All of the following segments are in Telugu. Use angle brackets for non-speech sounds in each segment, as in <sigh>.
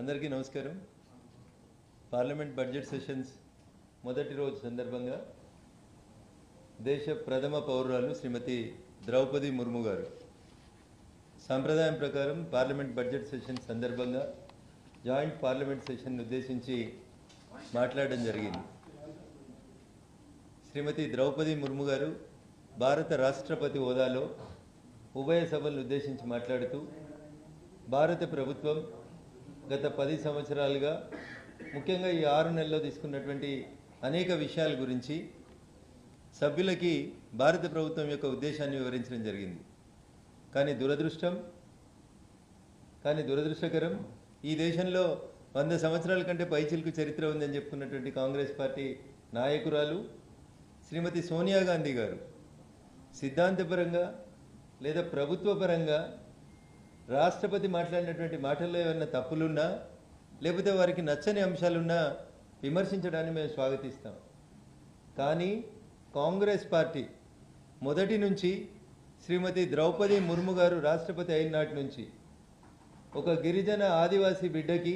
అందరికీ నమస్కారం. పార్లమెంట్ బడ్జెట్ సెషన్స్ మొదటి రోజు సందర్భంగా దేశ ప్రథమ పౌరురాలు శ్రీమతి ద్రౌపది ముర్ము గారు. సాంప్రదాయం ప్రకారం పార్లమెంట్ బడ్జెట్ సెషన్ సందర్భంగా జాయింట్ పార్లమెంట్ సెషన్ ఉద్దేశించి మాట్లాడడం జరిగింది. శ్రీమతి ద్రౌపది ముర్ము గారు భారత రాష్ట్రపతి హోదాలో ఉభయ సభలను ఉద్దేశించి మాట్లాడుతూ భారత ప్రభుత్వం గత పది సంవత్సరాలుగా ముఖ్యంగా ఈ ఆరు నెలల్లో తీసుకున్నటువంటి అనేక విషయాల గురించి సభ్యులకి భారత ప్రభుత్వం యొక్క ఉద్దేశాన్ని వివరించడం జరిగింది. కానీ దురదృష్టం కానీ దురదృష్టకరం ఈ దేశంలో వంద సంవత్సరాల కంటే పైచిలుకు చరిత్ర ఉందని చెప్పుకున్నటువంటి కాంగ్రెస్ పార్టీ నాయకురాలు శ్రీమతి సోనియా గాంధీ గారు. సిద్ధాంతపరంగా లేదా ప్రభుత్వపరంగా రాష్ట్రపతి మాట్లాడినటువంటి మాటల్లో ఏమైనా తప్పులున్నా లేకపోతే వారికి నచ్చని అంశాలున్నా విమర్శించడాన్ని మేము స్వాగతిస్తాం. కానీ కాంగ్రెస్ పార్టీ మొదటి నుంచి శ్రీమతి ద్రౌపది ముర్ము గారు రాష్ట్రపతి అయిన నాటి నుంచి ఒక గిరిజన ఆదివాసీ బిడ్డకి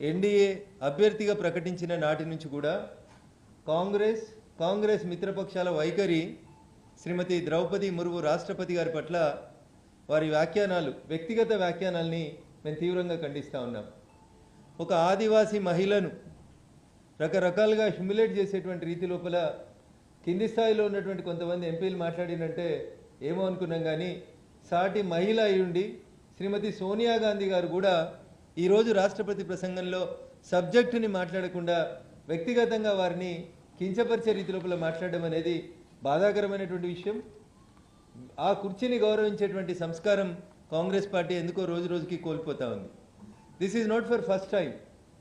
ఎన్డీఏ అభ్యర్థిగా ప్రకటించిన నాటి నుంచి కూడా కాంగ్రెస్ కాంగ్రెస్ మిత్రపక్షాల వైఖరి శ్రీమతి ద్రౌపది ముర్ము రాష్ట్రపతి గారి పట్ల వారి వ్యాఖ్యానాలు వ్యక్తిగత వ్యాఖ్యానాల్ని మేము తీవ్రంగా ఖండిస్తూ ఉన్నాం. ఒక ఆదివాసీ మహిళను రకరకాలుగా హ్యూమిలేట్ చేసేటువంటి రీతి లోపల కింది స్థాయిలో ఉన్నటువంటి కొంతమంది ఎంపీలు మాట్లాడినంటే ఏమో అనుకున్నాం కానీ సాటి మహిళ అయ్యుండి శ్రీమతి సోనియా గాంధీ గారు కూడా ఈరోజు రాష్ట్రపతి ప్రసంగంలో సబ్జెక్టుని మాట్లాడకుండా వ్యక్తిగతంగా వారిని కించపరిచే రీతి లోపల మాట్లాడడం అనేది బాధాకరమైనటువంటి విషయం. ఆ కుర్చీని గౌరవించేటువంటి సంస్కారం కాంగ్రెస్ పార్టీ ఎందుకో రోజు రోజుకి కోల్పోతా ఉంది. This is not for first time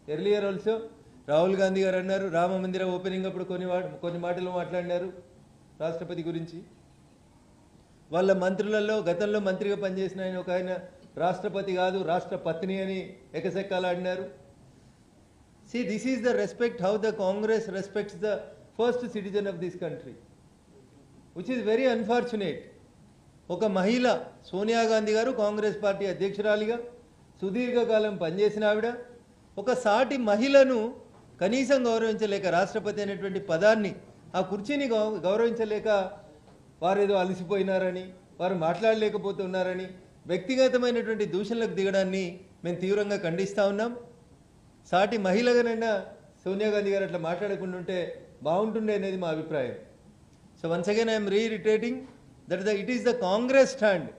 earlier also Rahul Gandhi garu అన్నారు రామ మందిర ఓపెనింగ్ అప్పుడు కొన్ని వా- కొన్ని మాటలు మాట్లాడినారు రాష్ట్రపతి గురించి. వాళ్ళ మంత్రులలో గతంలో మంత్రిగా పనిచేసిన ఆయన ఒక ఆయన రాష్ట్రపతి కాదు రాష్ట్ర పత్ని అని ఎకసెక్కాలాడినారు see this is the respect how the Congress respects the first citizen of this country which is very unfortunate ఒక మహిళ సోనియా గాంధీ గారు కాంగ్రెస్ పార్టీ అధ్యక్షురాలిగా సుదీర్ఘకాలం పనిచేసిన ఆవిడ ఒక సాటి మహిళను కనీసం గౌరవించలేక రాష్ట్రపతి అనేటువంటి పదాన్ని ఆ కుర్చీని గౌ- గౌరవించలేక వారు ఏదో అలసిపోయినారని వారు మాట్లాడలేకపోతున్నారని వ్యక్తిగతమైనటువంటి దూషణలకు దిగడాన్ని మేము తీవ్రంగా ఖండిస్తూ ఉన్నాం. సాటి మహిళగానైనా సోనియా గాంధీ గారు అట్లా మాట్లాడకుండా ఉంటే బాగుంటుండే అనేది మా అభిప్రాయం. So once again I'm reiterating that the it is the Congress stand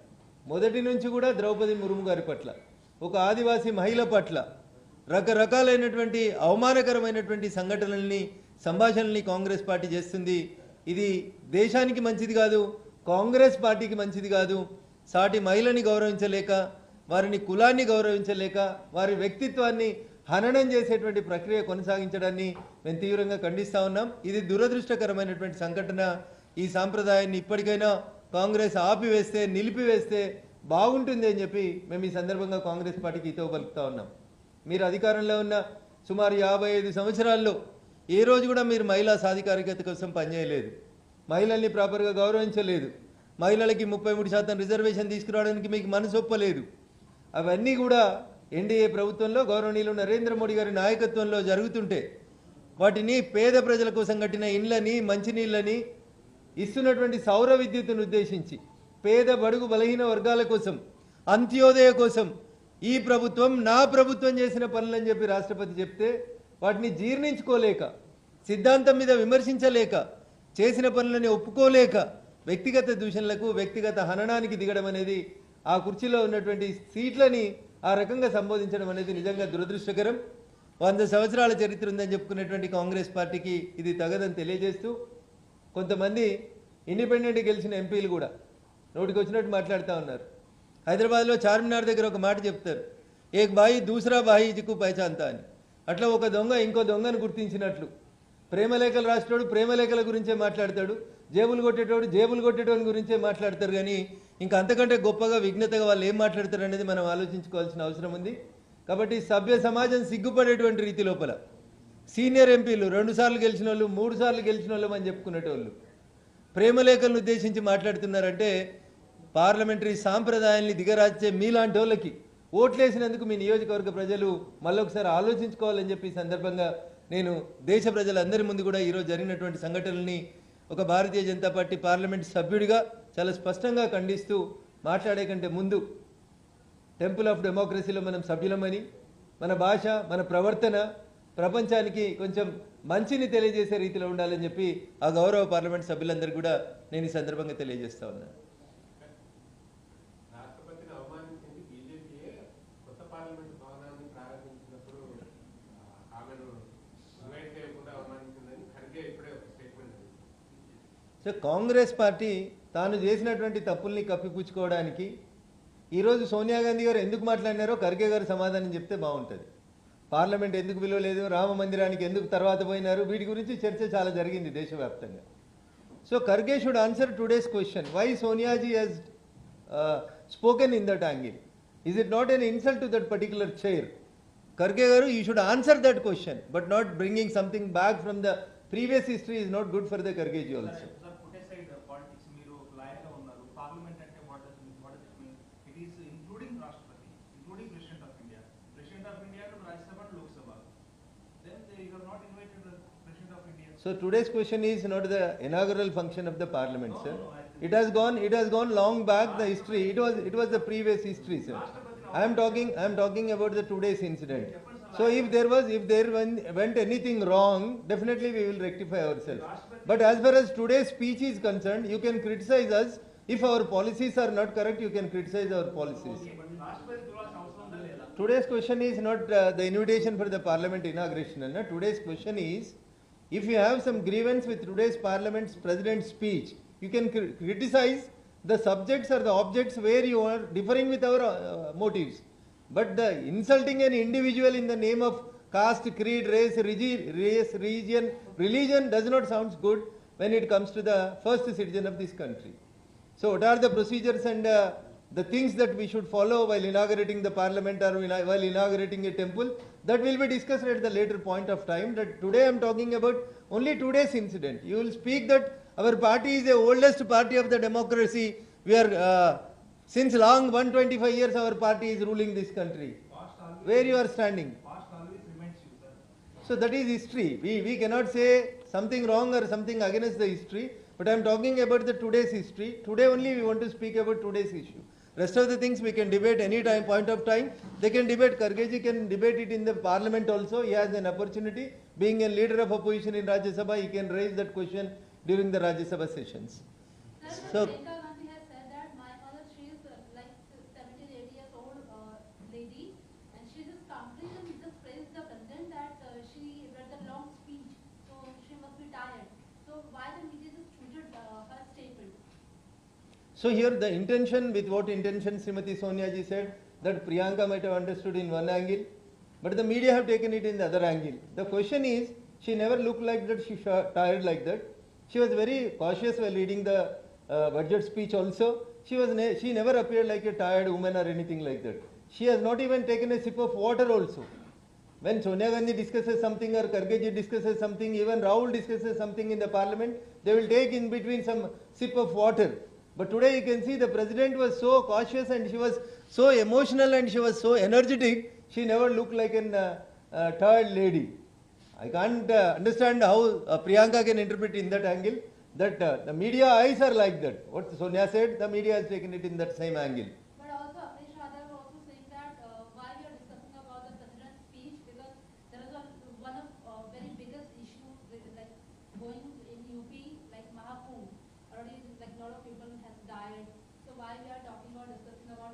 మొదటి నుంచి కూడా ద్రౌపది ముర్ము గారి పట్ల ఒక ఆదివాసీ మహిళ పట్ల రకరకాలైనటువంటి అవమానకరమైనటువంటి సంఘటనల్ని సంభాషణల్ని కాంగ్రెస్ పార్టీ చేస్తుంది. ఇది దేశానికి మంచిది కాదు కాంగ్రెస్ పార్టీకి మంచిది కాదు. సాటి మహిళని గౌరవించలేక వారిని కులాన్ని గౌరవించలేక వారి వ్యక్తిత్వాన్ని హననం చేసేటువంటి ప్రక్రియ కొనసాగించడాన్ని మేము తీవ్రంగా ఖండిస్తూ ఉన్నాం. ఇది దురదృష్టకరమైనటువంటి సంఘటన. ఈ సాంప్రదాయాన్ని ఇప్పటికైనా కాంగ్రెస్ ఆపివేస్తే నిలిపివేస్తే బాగుంటుంది అని చెప్పి మేము ఈ సందర్భంగా కాంగ్రెస్ పార్టీకి ఇతో పలుకుతా ఉన్నాం. మీరు అధికారంలో ఉన్న సుమారు యాభై ఐదు సంవత్సరాల్లో ఏ రోజు కూడా మీరు మహిళా సాధికారికత కోసం పనిచేయలేదు. మహిళల్ని ప్రాపర్గా గౌరవించలేదు. మహిళలకి ముప్పై మూడు శాతం రిజర్వేషన్ తీసుకురావడానికి మీకు మనసు ఒప్పలేదు. అవన్నీ కూడా ఎన్డీఏ ప్రభుత్వంలో గౌరవనీయులు నరేంద్ర మోడీ గారి నాయకత్వంలో జరుగుతుంటే వాటిని పేద ప్రజల కోసం కట్టిన ఇండ్లని మంచినీళ్ళని ఇస్తున్నటువంటి సౌర విద్యుత్తును ఉద్దేశించి పేద బడుగు బలహీన వర్గాల కోసం అంత్యోదయ కోసం ఈ ప్రభుత్వం నా ప్రభుత్వం చేసిన పనులని చెప్పి రాష్ట్రపతి చెప్తే వాటిని జీర్ణించుకోలేక సిద్ధాంతం మీద విమర్శించలేక చేసిన పనులని ఒప్పుకోలేక వ్యక్తిగత దూషణలకు వ్యక్తిగత హననానికి దిగడం అనేది ఆ కుర్చీలో ఉన్నటువంటి సీట్లని ఆ రకంగా సంబోధించడం అనేది నిజంగా దురదృష్టకరం. వంద సంవత్సరాల చరిత్ర ఉందని చెప్పుకునేటువంటి కాంగ్రెస్ పార్టీకి ఇది తగదని తెలియజేస్తూ కొంతమంది ఇండిపెండెంట్ గెలిచిన ఎంపీలు కూడా నోటికి వచ్చినట్టు మాట్లాడుతూ ఉన్నారు. హైదరాబాద్లో చార్మినార్ దగ్గర ఒక మాట చెప్తారు. ఏక్ బాయి దూసరా బాయి జిక్కు పైచాంతా అని. అట్లా ఒక దొంగ ఇంకో దొంగను గుర్తించినట్లు. ప్రేమలేఖలు రాసేటోడు ప్రేమలేఖల గురించే మాట్లాడతాడు. జేబులు కొట్టేటోడు జేబులు కొట్టేటోని గురించే మాట్లాడతారు కానీ ఇంకా అంతకంటే గొప్పగా విఘ్నతగా వాళ్ళు ఏం మాట్లాడతారు అనేది మనం ఆలోచించుకోవాల్సిన అవసరం ఉంది. కాబట్టి సభ్య సమాజం సిగ్గుపడేటువంటి రీతి లోపల. సీనియర్ ఎంపీలు రెండు సార్లు గెలిచిన వాళ్ళు మూడు సార్లు గెలిచిన వాళ్ళు అని చెప్పుకునేటోళ్ళు. ప్రేమలేఖలను ఉద్దేశించి మాట్లాడుతున్నారంటే పార్లమెంటరీ సాంప్రదాయాల్ని దిగరాచే మీలాంటి వాళ్ళకి ఓట్లేసినందుకు మీ నియోజకవర్గ ప్రజలు మళ్ళొకసారి ఆలోచించుకోవాలని చెప్పి సందర్భంగా నేను దేశ ప్రజలందరి ముందు కూడా ఈరోజు జరిగినటువంటి సంఘటనల్ని ఒక భారతీయ జనతా పార్టీ పార్లమెంట్ సభ్యుడిగా చాలా స్పష్టంగా ఖండిస్తూ మాట్లాడే కంటే ముందు టెంపుల్ ఆఫ్ డెమోక్రసీలో మనం సభ్యులమని మన భాష మన ప్రవర్తన ప్రపంచానికి కొంచెం మంచిని తెలియజేసే రీతిలో ఉండాలని చెప్పి ఆ గౌరవ పార్లమెంట్ సభ్యులందరికీ కూడా నేను ఈ సందర్భంగా తెలియజేస్తా ఉన్నాను సో కాంగ్రెస్ పార్టీ తాను చేసినటువంటి తప్పుల్ని కప్పిపుచ్చుకోవడానికి ఈరోజు సోనియా గాంధీ గారు ఎందుకు మాట్లాడినారో ఖర్గే గారు సమాధానం చెప్తే బాగుంటుంది. పార్లమెంట్ ఎందుకు విలువలేదు? రామ మందిరానికి ఎందుకు తర్వాత పోయినారు? వీటి గురించి చర్చ చాలా జరిగింది దేశవ్యాప్తంగా. So Kharge should answer today's question why Soniaji has spoken in that angle is it not an insult to that particular chair Kharge garu you should answer that question but not bringing something back from the previous history is not good for the Khargeji also So today's question is not the inaugural function of the parliament, sir. It has gone, it has gone long back the history. It was, it was the previous history, sir. I am talking, I am talking about the today's incident. So if there was, if there went, went anything wrong, definitely we will rectify ourselves. But as far as today's speech is concerned, you can criticize us. If our policies are not correct, you can criticize our policies. Today's question is not uh, the invitation for the parliament inauguration. No? Today's question is if you have some grievance with today's parliament's president's speech, you can cri- criticize the subjects or the objects where you are differing with our uh, motives. But the insulting an individual in the name of caste, creed, race, race, region, religion does not sound good when it comes to the first citizen of this country. So what are the procedures and uh, the things that we should follow while inaugurating the parliament or while inaugurating a temple, that will be discussed at the later point of time. That today I'm talking about only today's incident. You will speak that our party is the oldest party of the democracy. We are, uh, since long 125 years, our party is ruling this country. Where you are standing? So that is history. We, we cannot say something wrong or something against the history. But I am talking about the today's history. Today only we want to speak about today's issue. Rest of the things we can debate any time, point of time. They can debate, Kargeji can debate it in the parliament also. He has an opportunity. Being a leader of opposition in Rajya Sabha, he can raise that question during the Rajya Sabha sessions. So- Priyanka Gandhi has said that my mother, she is uh, like 70, 80 years old uh, lady, and she just completely just praised the president that uh, she read the long speech, so she must be tired. So why the media just tweeted uh, her statement? So here the intention, with what intention Srimati Sonia ji said, that Priyanka might have understood in one angle, but the media have taken it in the other angle. The question is, she never looked like that, she tired like that. She was very cautious while reading the uh, budget speech also. She was, ne- she never appeared like a tired woman or anything like that. She has not even taken a sip of water also. When Sonia Gandhi discusses something or Kargeji discusses something, even Rahul discusses something in the parliament, they will take in between some sip of water. But today you can see the president was so cautious and she was so emotional and she was so energetic, she never looked like an uh, uh, tired lady. I can't uh, understand how uh, Priyanka can interpret in that angle that uh, the media eyes are like that. What Sonia said, the media has taken it in that same angle. But also Akhilesh Yadav also saying that uh, why we are discussing about the president's speech because there is a, one of uh, very biggest issue with like going in UP like Mahakumbh already like a lot of people has died. So why we are talking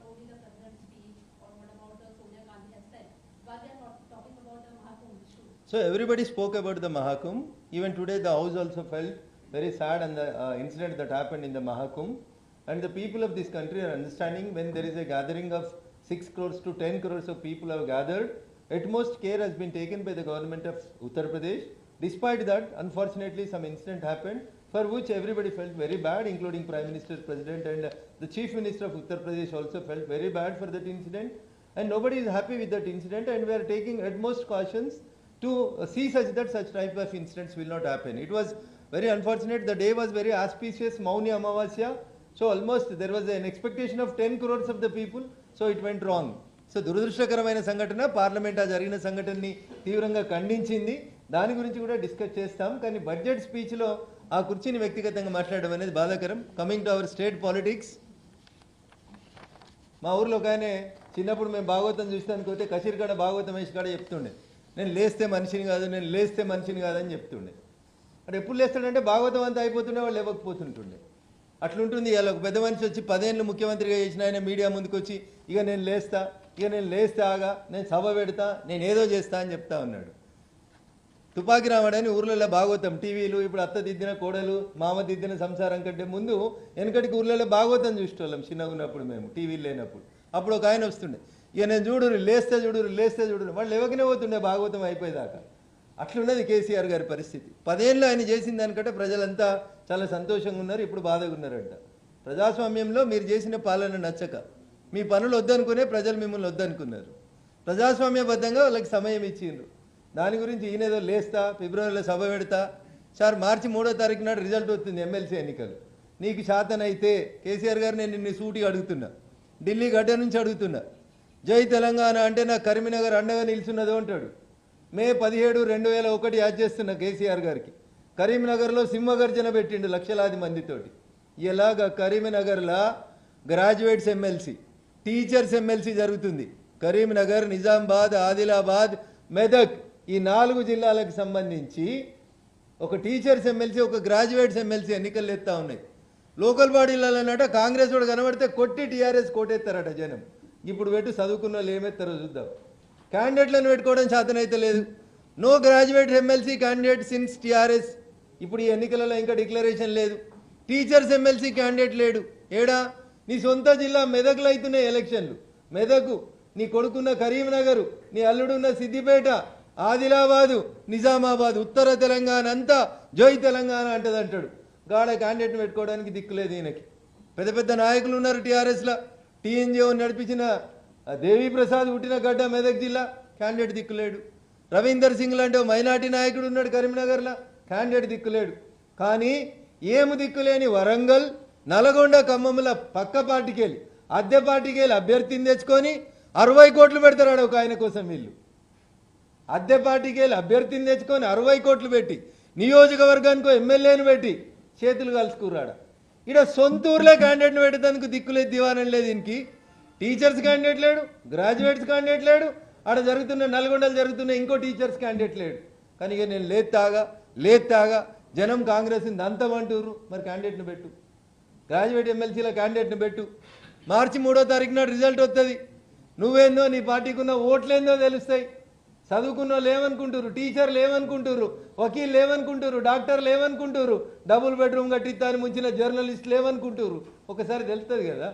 only the president's speech or what about the Sonia Gandhi has said? Why we are not talking about the issue? So everybody spoke about the Mahakumbh. Even today the house also felt very sad on the uh, incident that happened in the Mahakumbh. And the people of this country are understanding when there is a gathering of 6 crores to 10 crores of people have gathered, utmost care has been taken by the government of Uttar Pradesh. Despite that, unfortunately some incident happened for which everybody felt very bad, including Prime Minister, President and uh, the Chief Minister of Uttar Pradesh also felt very bad for that incident. And nobody is happy with that incident and we are taking utmost cautions to uh, see such that such type of incidents will not happen. It was very unfortunate. The day was very auspicious, Mauni Amavasya. So almost there was an expectation of 10 crores of the people. So it went wrong. So దురదృష్టకరమైన సంఘటన పార్లమెంట్ ఆ జరిగిన సంఘటనని తీవ్రంగా ఖండించింది దాని గురించి కూడా డిస్కస్ చేస్తాం కానీ బడ్జెట్ స్పీచ్లో ఆ కుర్చీని వ్యక్తిగతంగా మాట్లాడడం అనేది బాధాకరం. Coming to our state politics మా ఊర్లో ఒక ఆయన చిన్నప్పుడు మేము భాగవతం చూస్తానికి పోతే కసిరికాడ భాగవతం వేసి కాడ చెప్తుండే. నేను లేస్తే మనిషిని కాదు నేను లేస్తే మనిషిని కాదని చెప్తుండే. అక్కడ ఎప్పుడు లేస్తాడంటే భాగవతం అంతా అయిపోతుండే వాళ్ళు లేవకపోతుంటుండే. అట్లుంటుంది ఇవాళ ఒక పెద్ద మనిషి వచ్చి పదేళ్ళు ముఖ్యమంత్రిగా చేసిన ఆయన మీడియా ముందుకు వచ్చి ఇక నేను లేస్తా ఇక నేను లేస్తే ఆగా నేను సభ పెడతా నేను ఏదో చేస్తా అని చెప్తా ఉన్నాడు. తుపాకి రావడని ఊర్లలో భాగవతం టీవీలు ఇప్పుడు అత్త దిద్దిన కోడలు మామ దిద్దిన సంసారం కంటే ముందు వెనకటికి ఊర్లలో భాగవతం చూసేవాళ్ళం చిన్నగా ఉన్నప్పుడు మేము టీవీలు లేనప్పుడు. అప్పుడు ఒక ఆయన వస్తుండే ఇక నేను చూడురు లేస్తే చూడురు లేస్తే చూడురు వాళ్ళు ఎవరికనే పోతుండే భాగవతం అయిపోయేదాకా. అట్లున్నది కేసీఆర్ గారి పరిస్థితి. పదేళ్ళు ఆయన చేసిన దానికంటే ప్రజలంతా చాలా సంతోషంగా ఉన్నారు ఇప్పుడు బాధగా ఉన్నారంట. ప్రజాస్వామ్యంలో మీరు చేసిన పాలన నచ్చక మీ పనులు వద్దనుకునే ప్రజలు మిమ్మల్ని వద్దనుకున్నారు. ప్రజాస్వామ్యబద్ధంగా వాళ్ళకి సమయం ఇచ్చిండ్రు. దాని గురించి ఈయనేదో లేస్తా ఫిబ్రవరిలో సభ పెడతా. సార్ మార్చి మూడో తారీఖు నాడు రిజల్ట్ వస్తుంది ఎమ్మెల్సీ ఎన్నికలు. నీకు శాతనైతే కేసీఆర్ గారు నేను నిన్ను సూటిగా అడుగుతున్నా. ఢిల్లీ గడ్డ నుంచి అడుగుతున్నా. జై తెలంగాణ అంటే నా కరీంనగర్ అండగా నిల్చున్నదో అంటాడు. మే పదిహేడు రెండు వేల ఒకటి యాడ్ చేస్తున్న కేసీఆర్ గారికి. కరీంనగర్లో సింహగర్జన పెట్టిండు లక్షలాది మందితోటి. ఇలాగ కరీంనగర్లో గ్రాడ్యుయేట్స్ ఎమ్మెల్సీ టీచర్స్ ఎమ్మెల్సీ జరుగుతుంది. కరీంనగర్ నిజామాబాద్ ఆదిలాబాద్ మెదక్. ఈ నాలుగు జిల్లాలకు సంబంధించి ఒక టీచర్స్ ఎమ్మెల్సీ ఒక గ్రాడ్యుయేట్స్ ఎమ్మెల్సీ ఎన్నికలు ఎత్తా ఉన్నాయి. లోకల్ బాడీలలోనట కాంగ్రెస్ వాడు కనబడితే కొట్టి టీఆర్ఎస్ కోటేస్తారట జనం. ఇప్పుడు పెట్టు చదువుకున్న వాళ్ళు ఏమెత్తారో చూద్దాం. క్యాండిడేట్లను పెట్టుకోవడం సాధనైతే లేదు. No graduate MLC candidate since TRS ఇప్పుడు ఈ ఎన్నికలలో ఇంకా డిక్లరేషన్ లేదు. టీచర్స్ ఎమ్మెల్సీ క్యాండిడేట్ లేడు. ఏడా? నీ సొంత జిల్లా మెదక్లో అవుతున్నాయి ఎలక్షన్లు. మెదకు నీ కొడుకున్న కరీంనగర్ నీ అల్లుడున్న సిద్దిపేట ఆదిలాబాదు నిజామాబాద్ ఉత్తర తెలంగాణ అంతా జోయి తెలంగాణ అంటది అంటాడు. గాడ క్యాండిడేట్ని పెట్టుకోవడానికి దిక్కులేదు ఈయనకి. పెద్ద పెద్ద నాయకులు ఉన్నారు టీఆర్ఎస్లో. టీఎన్జిఓ నడిపించిన ఆ దేవి ప్రసాద్ పుట్టిన గడ్డ మెదక్ జిల్లా క్యాండిడేట్ దిక్కులేడు రవీందర్ సింగ్ లాంటి మైనార్టీ నాయకుడు ఉన్నాడు కరీంనగర్లో క్యాండిడేట్ దిక్కులేడు కానీ ఏము దిక్కులేని వరంగల్ నల్గొండ ఖమ్మముల పక్క పార్టీకి వెళ్ళి అద్దె పార్టీకి వెళ్ళి అభ్యర్థిని తెచ్చుకొని అరవై కోట్లు పెడతాడు ఒక ఆయన కోసం వీళ్ళు. అద్దె పార్టీకి వెళ్ళి అభ్యర్థిని తెచ్చుకొని అరవై కోట్లు పెట్టి నియోజకవర్గానికి ఎమ్మెల్యేని పెట్టి చేతులు కలుసుకురాడ? ఇక్కడ సొంత ఊర్లో క్యాండిడేట్ని పెట్టేందుకు దిక్కులేదు దివానం లేదు దీనికి టీచర్స్ క్యాండిడేట్ లేడు గ్రాడ్యుయేట్స్ క్యాండిడేట్ లేడు ఆడ జరుగుతున్న నల్గొండలు జరుగుతున్న ఇంకో టీచర్స్ క్యాండిడేట్ లేడు. కానీ ఇక నేను లేదు తాగా లేదు తాగా జనం కాంగ్రెస్ని దంతమంటుర్రు మరి క్యాండిడేట్ని పెట్టు. గ్రాడ్యుయేట్ ఎమ్మెల్సీల క్యాండిడేట్ని పెట్టు. మార్చి మూడో తారీఖు నాడు రిజల్ట్ వస్తుంది నువ్వేందో నీ పార్టీకున్న ఓట్లేందో తెలుస్తాయి. చదువుకున్న వాళ్ళు ఏమనుకుంటారు టీచర్లు ఏమనుకుంటారు వకీళ్ళు ఏమనుకుంటారు డాక్టర్లు ఏమనుకుంటారు డబుల్ బెడ్రూమ్ కట్టిస్తాను ముంచిన జర్నలిస్టులు ఏమనుకుంటారు ఒకసారి తెలుస్తుంది కదా?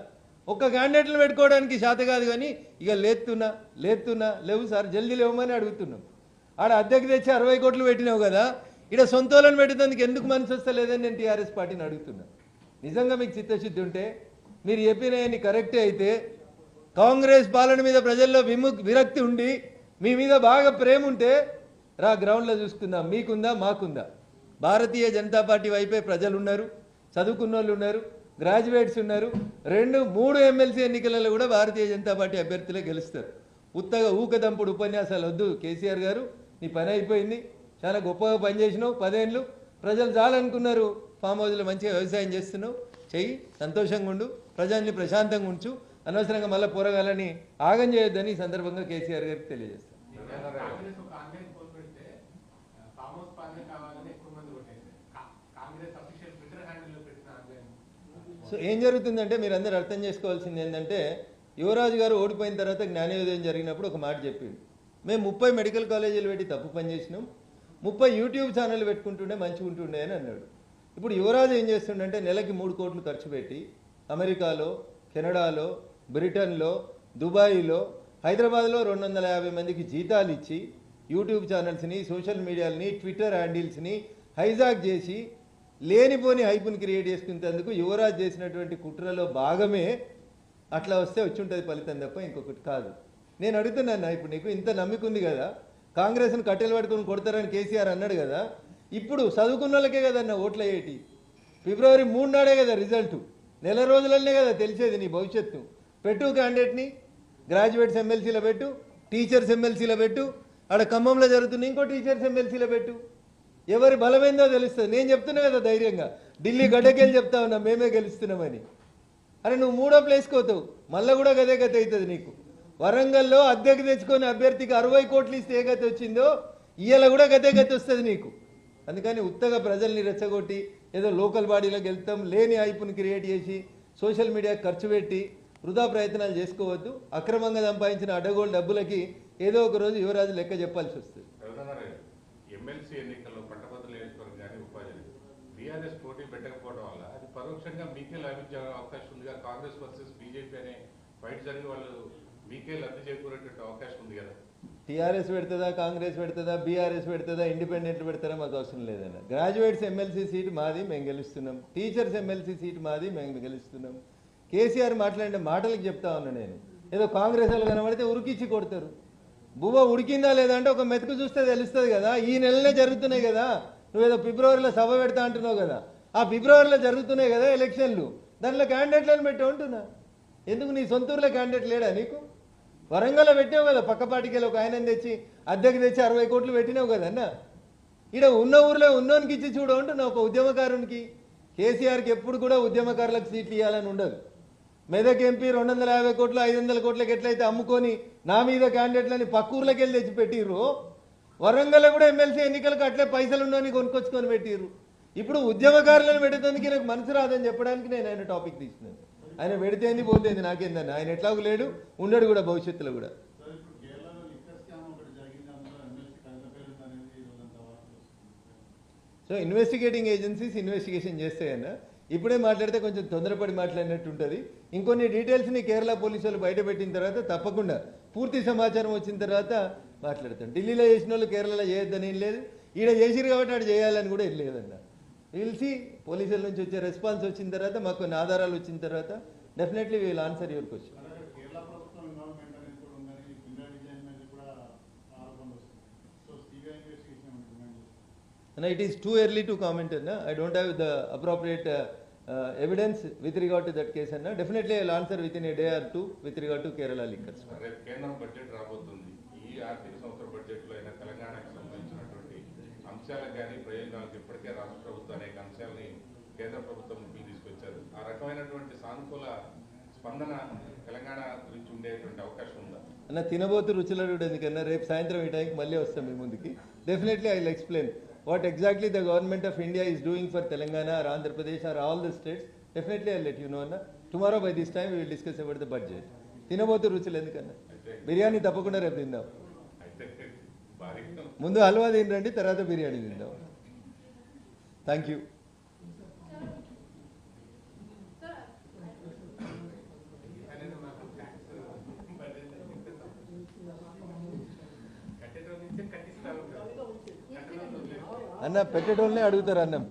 ఒక్క క్యాండిడేట్లు పెట్టుకోవడానికి శాత కాదు కానీ ఇక లేతున్నా లేతున్నా లేవు సార్ జల్దీ లేవమని అడుగుతున్నాం. ఆడ అద్దెకి తెచ్చి అరవై కోట్లు పెట్టినావు కదా ఇక్కడ సొంతోలను పెట్టేందుకు ఎందుకు మనసు వస్తలేదని నేను టీఆర్ఎస్ పార్టీని అడుగుతున్నా. నిజంగా మీకు చిత్తశుద్ధి ఉంటే మీరు చెప్పినవన్నీ కరెక్టే అయితే కాంగ్రెస్ పాలన మీద ప్రజల్లో విముక్ విరక్తి ఉండి మీ మీద బాగా ప్రేమ ఉంటే రా గ్రౌండ్లో చూసుకుందాం. మీకుందా మాకుందా? భారతీయ జనతా పార్టీ వైపే ప్రజలు ఉన్నారు చదువుకున్న వాళ్ళు ఉన్నారు గ్రాడ్యుయేట్స్ ఉన్నారు. రెండు మూడు ఎమ్మెల్సీ ఎన్నికలలో కూడా భారతీయ జనతా పార్టీ అభ్యర్థులే గెలుస్తారు. ఉత్తగా ఊకదంపుడు ఉపన్యాసాలు వద్దు. కేసీఆర్ గారు నీ పని అయిపోయింది. చాలా గొప్పగా పనిచేసినావు. పదేళ్ళు ప్రజలు చాలనుకున్నారు. ఫామ్ హౌస్లో మంచిగా వ్యవసాయం చేస్తున్నావు. చెయ్యి. సంతోషంగా ఉండు. ప్రజల్ని ప్రశాంతంగా ఉంచు. అనవసరంగా మళ్ళీ పోరగాలని ఆగం చేయొద్దని ఈ సందర్భంగా కేసీఆర్ గారికి తెలియజేస్తాను సో ఏం జరుగుతుందంటే మీరు అందరూ అర్థం చేసుకోవాల్సింది ఏంటంటే యువరాజు గారు ఓడిపోయిన తర్వాత జ్ఞానోదయం జరిగినప్పుడు ఒక మాట చెప్పిండు. మేము ముప్పై మెడికల్ కాలేజీలు పెట్టి తప్పు పని చేసినాం. ముప్పై యూట్యూబ్ ఛానల్ పెట్టుకుంటుండే మంచిగా ఉంటుండే అని అన్నాడు. ఇప్పుడు యువరాజు ఏం చేస్తుండంటే నెలకి మూడు కోట్లు ఖర్చు పెట్టి అమెరికాలో కెనడాలో బ్రిటన్లో దుబాయ్లో హైదరాబాద్లో రెండు వందల యాభై మందికి జీతాలు ఇచ్చి యూట్యూబ్ ఛానల్స్ని సోషల్ మీడియాలని ట్విట్టర్ హ్యాండిల్స్ని హైజాక్ చేసి లేనిపోని హైపుని క్రియేట్ చేసుకునేందుకు యువరాజ్ చేసినటువంటి కుట్రలో భాగమే అట్లా వస్తే వచ్చి ఉంటుంది ఫలితం తప్ప ఇంకొకటి కాదు. నేను అడుగుతున్నాను ఇప్పుడు నీకు ఇంత నమ్మికుంది కదా కాంగ్రెస్ను కట్టెలు పట్టుకుని కొడతారని కేసీఆర్ అన్నాడు కదా ఇప్పుడు చదువుకున్న వాళ్ళకే కదన్న ఓట్లు అయ్యేటి ఫిబ్రవరి మూడు నాడే కదా రిజల్ట్ నెల రోజులనే కదా తెలిసేది నీ భవిష్యత్తు. పెట్టు క్యాండిడేట్ని గ్రాడ్యుయేట్స్ ఎమ్మెల్సీలో పెట్టు టీచర్స్ ఎమ్మెల్సీలో పెట్టు. ఆడ ఖమ్మంలో జరుగుతుంది ఇంకో టీచర్స్ ఎమ్మెల్సీలో పెట్టు. ఎవరి బలమైందో తెలుస్తుంది. నేను చెప్తున్నా కదా ధైర్యంగా. ఢిల్లీ గడ్డకెళ్ళి చెప్తా ఉన్నా మేమే గెలుస్తున్నామని. అరే నువ్వు మూడో ప్లేస్కి పోతావు. మళ్ళీ కూడా గదే గత అవుతుంది నీకు. వరంగల్లో అద్దెకి తెచ్చుకొని అభ్యర్థికి అరవై కోట్లు ఇస్తే ఏ గత వచ్చిందో ఇవాళ కూడా గదే గతి వస్తుంది నీకు. అందుకని ఉత్తగా ప్రజల్ని రెచ్చగొట్టి ఏదో లోకల్ బాడీలోకి వెళ్తాం లేని ఐపుని క్రియేట్ చేసి సోషల్ మీడియా ఖర్చు పెట్టి వృధా ప్రయత్నాలు చేసుకోవద్దు అక్రమంగా సంపాదించిన అడ్డగోలు డబ్బులకి ఏదో ఒక రోజు యువరాజు లెక్క చెప్పాల్సి వస్తుంది. ఎమ్మెల్సీ ఎన్నికల్లో పట్టభద్రుల నియోజకవర్గం కానీ ఉపాధి బీఆర్ఎస్ పోటీ పెట్టకపోవడం వల్ల అది పరోక్షంగా మీకే లభించే అవకాశం ఉందిగా కాంగ్రెస్ వర్సెస్ బీజేపీ అనే ఫైట్ జరిగి వాళ్ళు మీకే లబ్ధి చేకూరేటువంటి అవకాశం ఉంది కదా. టీఆర్ఎస్ పెడుతుందా కాంగ్రెస్ పెడుతుందా బీఆర్ఎస్ పెడుతుందా ఇండిపెండెంట్ పెడతారా మాకు అవసరం లేదన్న గ్రాడ్యుయేట్స్ ఎమ్మెల్సీ సీట్ మాది మేము గెలుస్తున్నాం. టీచర్స్ ఎమ్మెల్సీ సీట్ మాది మేము గెలుస్తున్నాం. కేసీఆర్ మాట్లాడిన మాటలకు చెప్తా ఉన్నా నేను. ఏదో కాంగ్రెస్ వాళ్ళు కనబడితే ఉరికిచ్చి కొడతారు. బువ్వ ఉడికిందా లేదా అంటే ఒక మెతుకు చూస్తే తెలుస్తుంది కదా. ఈ నెలనే జరుగుతున్నాయి కదా. నువ్వేదో ఫిబ్రవరిలో సభ పెడతా అంటున్నావు కదా. ఆ ఫిబ్రవరిలో జరుగుతున్నాయి కదా ఎలక్షన్లు. దాంట్లో క్యాండిడేట్లను పెట్టి ఉంటున్నా. ఎందుకు నీ సొంత ఊర్లో క్యాండిడేట్ లేడా నీకు? వరంగల్లో పెట్టావు కదా. పక్కపాటికెళ్ళి ఒక ఆయన తెచ్చి అద్దెకి తెచ్చి అరవై కోట్లు పెట్టినావు కదా అన్న. ఈడ ఉన్న ఊర్లో ఉన్నోనికి ఇచ్చి చూడు అంటున్నా ఒక ఉద్యమకారునికి. కేసీఆర్కి ఎప్పుడు కూడా ఉద్యమకారులకు సీట్లు ఇవ్వాలని ఉండదు. మెదక్ ఎంపీ రెండు వందల యాభై కోట్లు ఐదు వందల కోట్లకి ఎట్లయితే అమ్ముకొని నా మీద క్యాండిడేట్లని పక్క ఊర్లోకి వెళ్ళి తెచ్చి పెట్టిర్రు వరంగల్లో కూడా ఎమ్మెల్సీ ఎన్నికలకు అట్లే పైసలు ఉండని కొనుక్కొచ్చుకొని పెట్టిర్రు. ఇప్పుడు ఉద్యమకారులను పెట్టేందుకు నాకు మనసు రాదని చెప్పడానికి నేను ఆయన టాపిక్ తీసినాను ఆయన పెడితేంది పోతేంది నాకేందని. ఆయన ఎట్లాగూ లేడు ఉండడు కూడా భవిష్యత్తులో కూడా. సో ఇన్వెస్టిగేటింగ్ ఏజెన్సీస్ ఇన్వెస్టిగేషన్ చేస్తాయన్న. ఇప్పుడే మాట్లాడితే కొంచెం తొందరపడి మాట్లాడినట్టు ఉంటుంది. ఇంకొన్ని డీటెయిల్స్ని కేరళ పోలీసు వాళ్ళు తర్వాత తప్పకుండా పూర్తి సమాచారం వచ్చిన తర్వాత మాట్లాడతాం. ఢిల్లీలో చేసిన వాళ్ళు కేరళలో చేయొద్దని ఏం లేదు. ఈడ చేసిరు కాబట్టి ఆడ చేయాలని కూడా ఏం లేదన్న. పిలిచి పోలీసుల నుంచి వచ్చే రెస్పాన్స్ వచ్చిన తర్వాత మాకు కొన్ని ఆధారాలు వచ్చిన తర్వాత definitely will answer your question అలాగే కేరళ ప్రభుత్వం ఇన్వాల్వ్మెంట్ అనేది కూడా ఉందని పిండా డిజైన్ మీద కూడా ఆరోపణలు వస్తున్నాయి సో సిబిఐ ఇన్వెస్టిగేషన్ ఏమైనా డిమాండ్ చేస్తారు And it is too early to comment, Anna. I don't have the appropriate uh, uh, evidence with regard to that case, Anna. Definitely I'll answer within a day or two with regard to Kerala liquors. రేపు కేంద్రం బడ్జెట్ రాబోతుంది ఈ ఆర్థిక సంవత్సర బడ్జెట్లో అయినా తెలంగాణకు సంబంధించినటువంటి అంశాలకు కానీ ప్రయోజనాలకు ఇప్పటికే రాష్ట్ర ప్రభుత్వం అనేక అంశాలని కేంద్ర ప్రభుత్వం ముందుకు తీసుకొచ్చారు ఆ రకమైనటువంటి సానుకూల స్పందన తెలంగాణ గురించి ఉండేటువంటి అవకాశం ఉందా అన్న తినబోతు రుచులడు ఎందుకన్నా రేపు సాయంత్రం ఈ టైంకి మళ్ళీ వస్తాం మీ ముందుకి definitely I will explain what exactly the government of India is doing for Telangana or Andhra Pradesh or all the states definitely I let you know అన్న tomorrow by this time will discuss about the budget తినబోతు రుచులు ఎందుకన్నా? బిర్యానీ తప్పకుండా రేపు తిందాం. <laughs> ముందు హల్వా తినండి తర్వాత బిర్యానీ తిందాం. థ్యాంక్ యూ Sir, అనేది మాకు ట్యాక్స్ బడ్జెట్ కట్టేటోళ్ళ నుంచే కట్టిస్తా ఉంటారు కట్టడం అన్న పెట్టేటోళ్ళనే అడుగుతారు అన్నం.